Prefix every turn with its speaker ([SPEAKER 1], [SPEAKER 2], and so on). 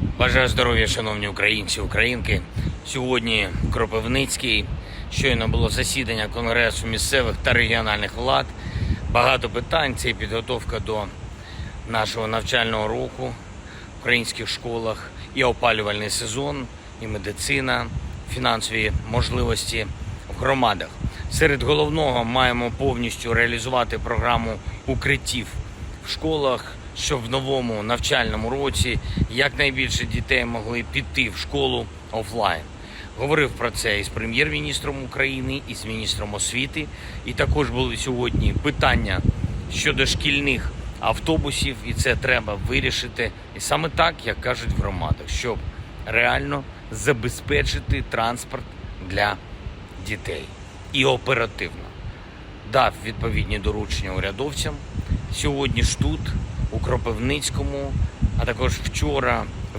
[SPEAKER 1] Бажаю здоров'я, шановні українці, українки. Сьогодні Кропивницький. Щойно було засідання Конгресу місцевих та регіональних влад. Багато питань. Це підготовка до нашого навчального року в українських школах, і опалювальний сезон, і медицина, фінансові можливості в громадах. Серед головного маємо повністю реалізувати програму укриттів в школах, щоб в новому навчальному році якнайбільше дітей могли піти в школу офлайн. Говорив про це із прем'єр-міністром України, і з міністром освіти. І також були сьогодні питання щодо шкільних автобусів, і це треба вирішити. І саме так, як кажуть в громадах, щоб реально забезпечити транспорт для дітей і оперативно дав відповідні доручення урядовцям. Сьогодні ж тут, у Кропивницькому, а також вчора